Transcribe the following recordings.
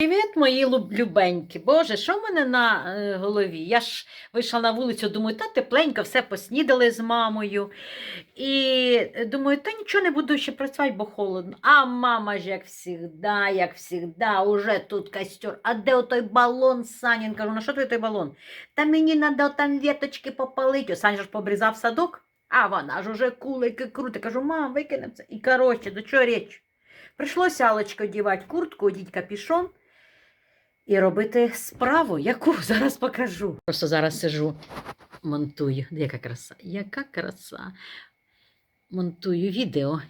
Привіт, мої любенькі. Боже, що в мене на е, голові? Я ж вийшла на вулицю, думаю, та тепленько, все поснідали з мамою. І думаю, та нічого не буду ще працювати, бо холодно. А мама ж, як завжди, як завжди, уже тут костер. А де той балон, Санін? Кажу, на що тобі той балон? Та мені треба там віточки попалити. Саня ж побрізав садок, а вона ж уже кулики крути. Кажу, мам, викинемо це. І коротше, до чого річ? Прийшлося Алочко одівати куртку, одіть капішон і робити справу, яку зараз покажу. Просто зараз сижу, монтую. Яка краса, яка краса. Монтую відео.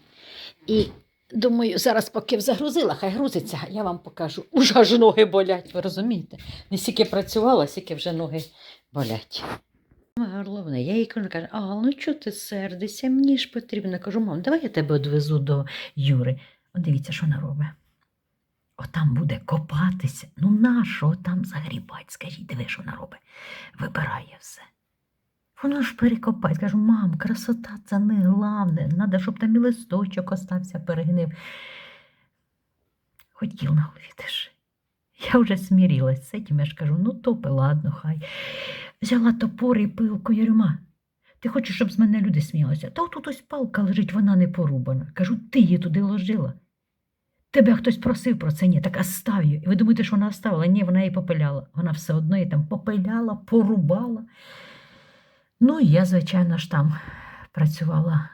І думаю, зараз поки загрузила, хай грузиться, я вам покажу. Уже аж ноги болять, ви розумієте? Не стільки працювала, стільки вже ноги болять. Головне, я їй кажу, кажу, а ну чого ти сердишся, мені ж потрібно. Кажу, мам, давай я тебе одвезу до Юри. От дивіться, що вона робить. Отам буде копатися. Ну нащо там загрібать? Скажіть, диви, що вона робить. Вибирає все. Воно ж перекопає. Скажу, мам, красота це не головне. Треба, щоб там і листочок остався, перегнив. Хоч кіл на голові теж. Я вже смірилась з цим, я ж кажу, ну топи, ладно, хай. Взяла топор і пилку, я ти хочеш, щоб з мене люди сміялися? Та тут ось палка лежить, вона не порубана. Кажу, ти її туди ложила. Тебе хтось просив про це, ні, так остав її. І ви думаєте, що вона оставила? Ні, вона її попиляла. Вона все одно її там попиляла, порубала. Ну, і я, звичайно ж, там працювала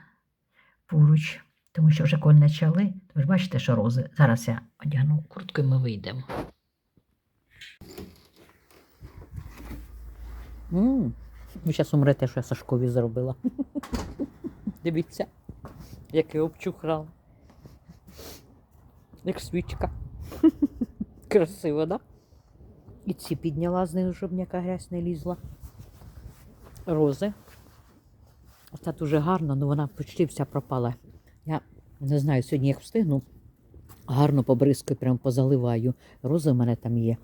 поруч, тому що вже коль почали. Ви ж бачите, що рози. Зараз я одягну куртку і ми вийдемо. Ви зараз умрете, що я Сашкові зробила. Дивіться, як я обчухрала. Як свічка. Красиво, да? І ці підняла з них, щоб ніяка грязь не лізла. Рози. Оця дуже гарна, але вона почти вся пропала. Я не знаю, сьогодні як встигну. Гарно побризкаю, прям позаливаю. Рози в мене там є.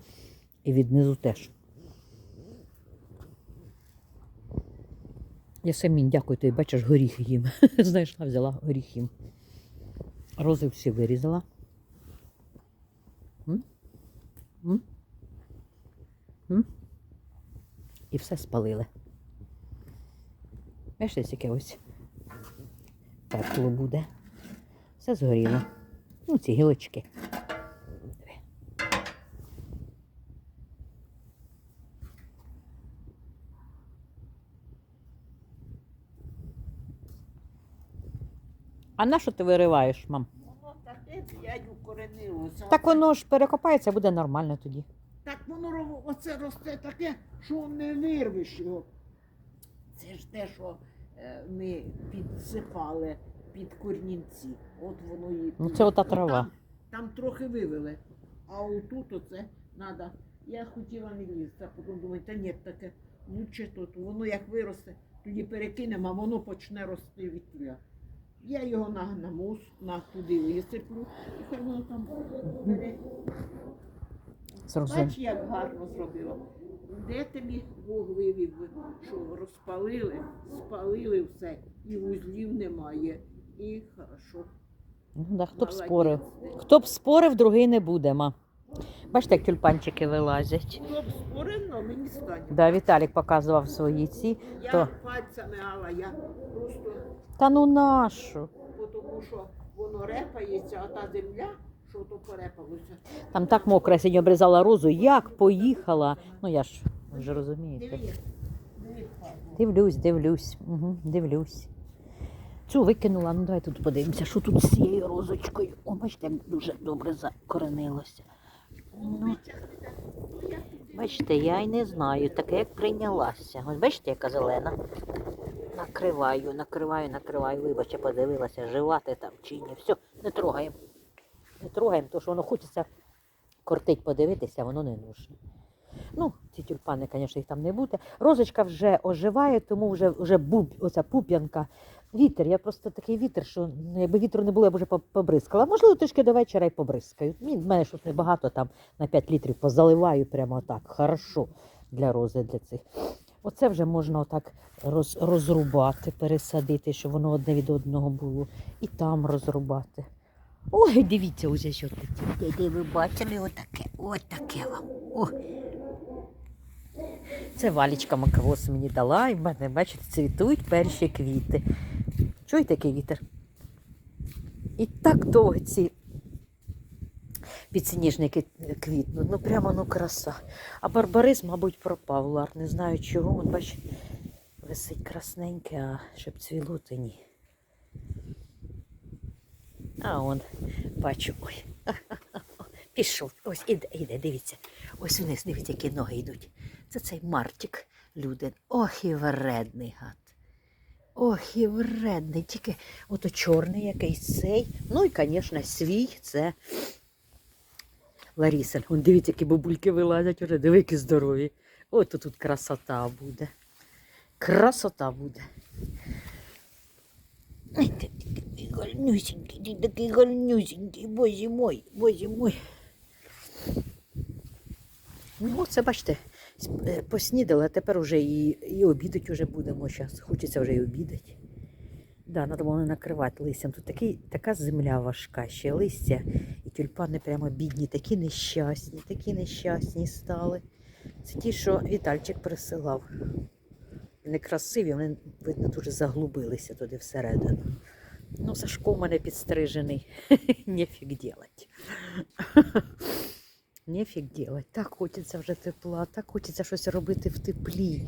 І віднизу теж. Я самі дякую тобі, бачиш, горіх їм. Знайшла, взяла горіх їм. Рози всі вирізала. І все спалили. Бачите, яке ось тепло буде. Все згоріло. Ну, ці гілочки. А на що ти вириваєш, мам? П'ять укоренилося. Так воно ж перекопається, буде нормально тоді. Так воно ро- оце росте таке, що не вирвеш його. Це ж те, що е, ми підсипали під корнінці. От воно і. Ну, це ота трава. Там, там трохи вивели. А отут оце треба. Я хотіла не лізти, а потім думаю, та ні, таке лучше тут. Воно як виросте, тоді перекинемо, а воно почне рости від туди. Я його на, на мус, на туди висиплю, і хай воно там бере. Бач, як гарно зробила. Де тобі Бог вивів, що розпалили, спалили все, і вузлів немає. І хорошо. Ну, да, хто б Молодець спорив? Хто б спорив, другий не буде, ма. Бачите, як тюльпанчики вилазять. Було б спорено, мені стане. Да, Віталік показував свої ці. Я То. пальцями, Алла, я просто Та ну нашу. тому що воно репається, а та земля, що то порепалося. Там так мокро, я сьогодні обрізала розу. Як поїхала? Ну я ж ви вже розумієте. Диви, диви, Дивлюсь, дивлюсь, угу, дивлюсь. Цю викинула, ну давай тут подивимося, що тут з цією розочкою. О, бачите, як дуже добре закоренилося. Ну, бачите, я й не знаю, таке як прийнялася. Бачите, яка зелена. Накриваю, накриваю, накриваю. Вибачте, подивилася, жива ти там чи ні. Все, не трогаємо. Не трогаємо, тому що воно хочеться кортить подивитися, воно не нужно. Ну, ці тюльпани, звісно, їх там не буде. Розочка вже оживає, тому вже, вже буб, оця пуп'янка. Вітер, я просто такий вітер, що ну, якби вітру не було, я б вже побризкала. Можливо, трішки до вечора і побризкаю. Мені- В мене щось небагато там на 5 літрів позаливаю прямо так. Хорошо для рози, для цих. Оце вже можна отак роз, розрубати, пересадити, щоб воно одне від одного було. І там розрубати. Ой, дивіться, ось що таке. Ви бачили отаке? Ось таке вам. О. Це валічка макавос мені дала, і в мене, бачите, цвітуть перші квіти. Чуєте який вітер? І так довго ці підсніжники квітнуть. Ну прямо ну краса. А барбарис, мабуть, пропав лар. Не знаю чого. От бач, висить красненьке, а щоб цвіло, то ні. А он, бачу, ой. Пішов. Ось іде, іде, дивіться. Ось вниз, дивіться, які ноги йдуть. Це цей Мартік Люден. Ох і вредний гад. Ох і вредний. Тільки ото чорний якийсь цей. Ну і, звісно, свій це Ларісель. Вон дивіться, які бабульки вилазять уже. Диви, які здорові. Ото тут красота буде. Красота буде. Ай, такий гольнюсенький, такий гольнюсенький, боже мой, боже мой. Ну, це бачите, е, поснідали, а тепер вже і, і обідать уже будемо зараз. Хочеться вже і обідати. Да, треба було накривати листям. Тут такий, така земля важка, ще листя і тюльпани прямо бідні, такі нещасні, такі нещасні стали. Це ті, що Вітальчик присилав. Вони красиві, вони, видно, дуже заглубилися туди всередину. Ну, Сашко в мене підстрижений. Нефіг делать. Нефіг делать. Так хочеться вже тепла, так хочеться щось робити в теплі.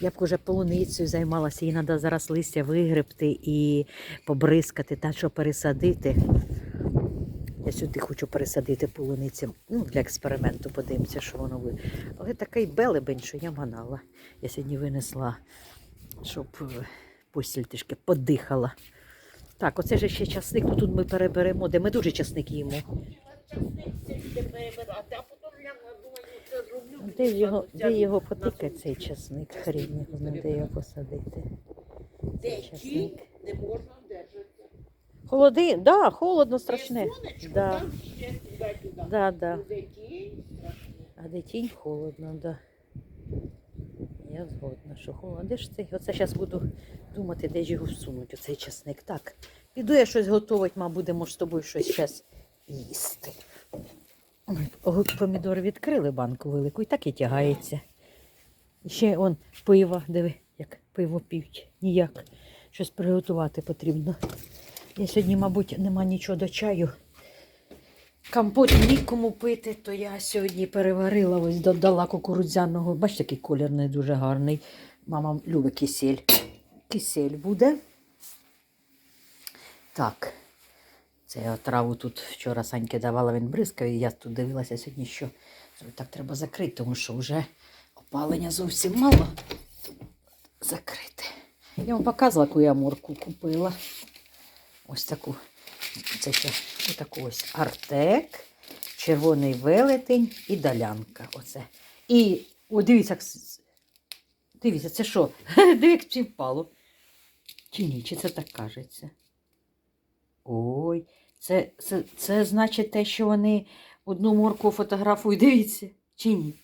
Я б вже полуницею займалася, їй треба зараз листя вигребти і побризкати, та що пересадити. Я сюди хочу пересадити полуниці ну, для експерименту, подивимося, що воно буде. Але такий белебень, що я манала. Я сьогодні винесла, щоб е, постіль трішки подихала. Так, оце ж ще часник, ну тут ми переберемо, де ми дуже часник їмо. Де його, де його потикати, цей часник? Хрін його де його посадити. Цей часник. не можна держати. Холоди, да, холодно страшне. Да. Да, да. Тінь, страшно. А де тінь холодно, да. Я згодна, що холодно. Де ж цей? Оце зараз буду думати, де ж його всунуть, оцей часник. Так, піду я щось готувати, мабуть, будемо з тобою щось зараз їсти. Ой, о, Помідори відкрили банку велику і так і тягається. Ще он пиво, диви, як пиво п'ють. Ніяк. Щось приготувати потрібно. Я сьогодні, мабуть, нема нічого до чаю. Компот нікому пити, то я сьогодні переварила, ось додала кукурудзяного. Бачите, який колір не дуже гарний. Мама любить кисель. Кисель буде. Так. Це траву тут вчора Саньки давала, він бризкав, і я тут дивилася сьогодні, що так треба закрити, тому що вже опалення зовсім мало. Закрити. Я вам показувала, яку я морку купила. Ось таку. Це ще отаку ось артек, червоний велетень і далянка. Оце. І о, дивіться, дивіться, це що? Дивіться, як співпало. Чи ні, чи це так кажеться? Ой, це, це, це значить те, що вони одну морку фотографують. Дивіться, чи ні?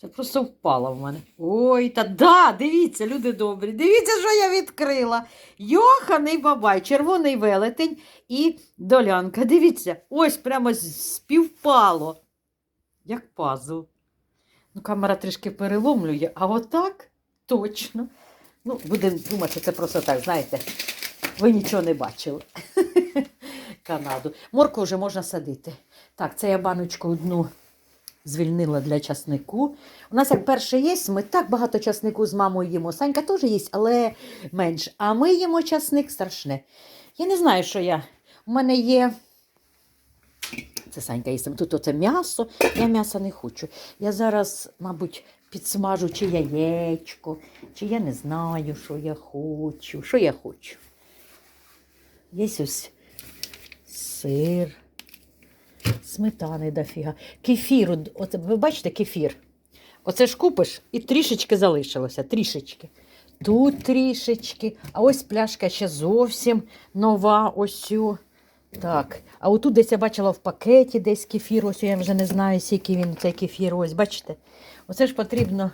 Це просто впало в мене. Ой, та да, дивіться, люди добрі. Дивіться, що я відкрила. Йоханий бабай, червоний велетень і долянка. Дивіться, ось прямо співпало. Як пазл. Ну, камера трішки переломлює, а отак точно. Ну, будемо думати, це просто так, знаєте, ви нічого не бачили. Канаду. Морку вже можна садити. Так, це я баночку одну звільнила для часнику. У нас як перше є, ми так багато часнику з мамою їмо. Санька теж їсть, але менш. А ми їмо часник страшне. Я не знаю, що я. У мене є. Це Санька їсть. Тут оце м'ясо. Я м'яса не хочу. Я зараз, мабуть, підсмажу чи яєчко, чи я не знаю, що я хочу. Що я хочу? Є ось сир, сметани дофіга. Кефіру, от ви бачите кефір? Оце ж купиш і трішечки залишилося, трішечки. Тут трішечки, а ось пляшка ще зовсім нова. Ось. Так, а отут десь я бачила в пакеті десь кефір, ось я вже не знаю, скільки він цей кефір, ось бачите. Оце ж потрібно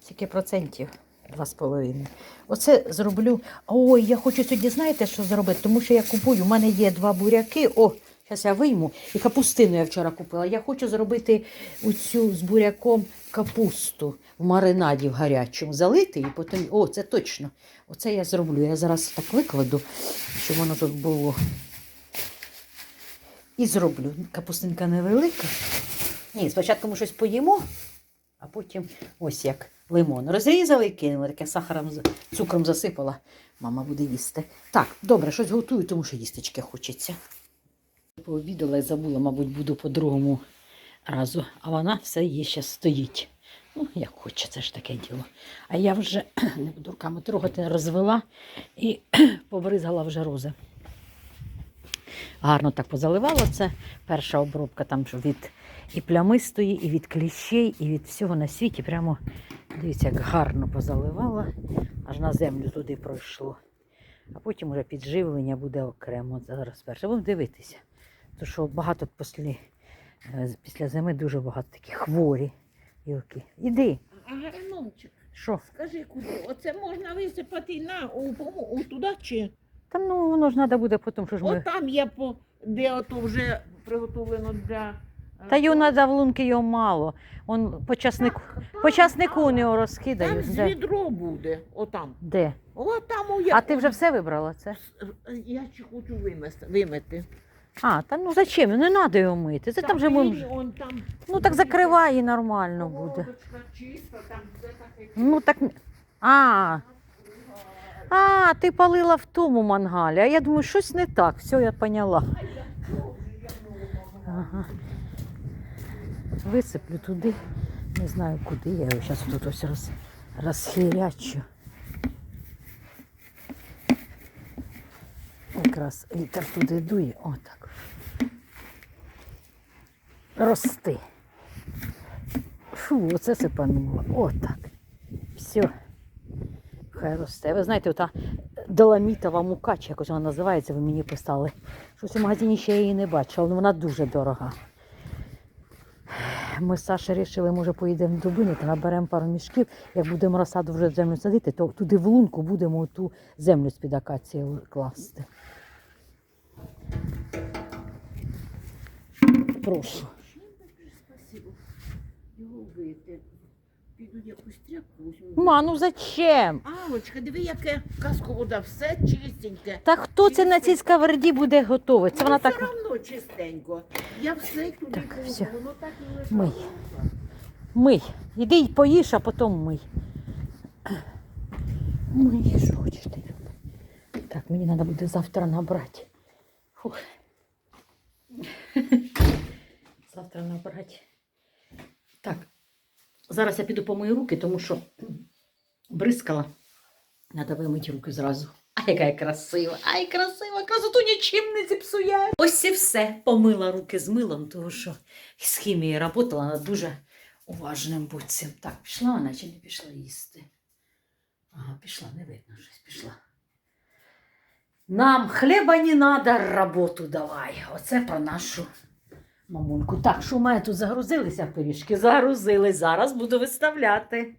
скільки процентів? Два з половиною. Оце зроблю. Ой, я хочу сьогодні, знаєте, що зробити? Тому що я купую, у мене є два буряки. О, Зараз я вийму. І капустину я вчора купила. Я хочу зробити оцю з буряком капусту в маринаді в гарячому. Залити і потім. О, це точно. Оце я зроблю. Я зараз так викладу, щоб воно тут було. І зроблю. Капустинка невелика. Ні, спочатку ми щось поїмо, а потім ось як лимон. Розрізали і кинули, таке сахаром, цукром засипала. Мама буде їсти. Так, добре, щось готую, тому що їстечки хочеться. Пообідала і забула, мабуть, буду по другому разу, а вона все є ще стоїть. Ну, як хоче, це ж таке діло. А я вже не буду руками трогати, розвела і побризгала вже рози. Гарно так позаливала це. Перша обробка там від і плямистої, і від кліщей, і від всього на світі. Прямо дивіться, як гарно позаливала, аж на землю туди пройшло. А потім уже підживлення буде окремо. Зараз перше. Будемо дивитися. Тому що багато після, е, після зими дуже багато такі хворі гілки. Іди. А Германчик, Що? скажи, куди? Оце можна висипати на у, у туди чи? Та ну воно ж треба буде потім, що ж ми. От там є по де ото вже приготовлено для. Та його треба в лунки його мало. Он по часнику, по часнику не Там розкидають. з Де? відро буде, отам. Де? О, там у я. А ти вже все вибрала це? Я ще хочу вимести, вимити. А, та ну зачем? Не треба його мити. Це там же ми. он там. Ну так закривай і нормально буде. Чиста, там все таке. Ну так. А. А, ти палила в тому мангалі. А я думаю, щось не так. Все, я поняла. Ага. Висиплю туди. Не знаю куди. Я його зараз тут ось роз, розхирячу. Якраз вітер туди дує. Отак. Рости. Фу, оце сипануло. Отак. Все. Хай росте. Ви знаєте, ота доломітова мука, чи якось вона називається, ви мені писали. Щось у магазині ще я її не бачила, але вона дуже дорога. Ми з Сашею вирішили, може, поїдемо до Дубини та наберемо пару мішків. Як будемо розсаду вже землю садити, то туди в лунку будемо ту землю з-під акації класти. Прошу. Спасибо. Його вийти. Піду якусь тряпку візьму. Ма, ну зачем? Алочка, диви, яке казку вода, все чистеньке. Та хто це на цій сковороді буде готувати? Це вона Ну, так. Все одно чистенько. Я все туди Так, положу, все. воно так і лежало. Мий. Мий. Іди й поїж, а потім мий. Мий, що хочеш ти. Так, мені треба буде завтра набрати. Фух. Завтра набрати. Так. Зараз я піду помию руки, тому що бризкала. Треба вимити руки зразу. А яка я красива! Ай, красива! Красоту нічим не зіпсує. Ось і все. Помила руки з милом, тому що з хімією працювала вона дуже уважним будь цим. Так, пішла вона чи не пішла їсти? Ага, пішла, не видно щось, пішла. Нам хліба не надо, роботу давай. Оце про нашу мамульку. Так, що у мене тут загрузилися пиріжки? Загрузили. Зараз буду виставляти.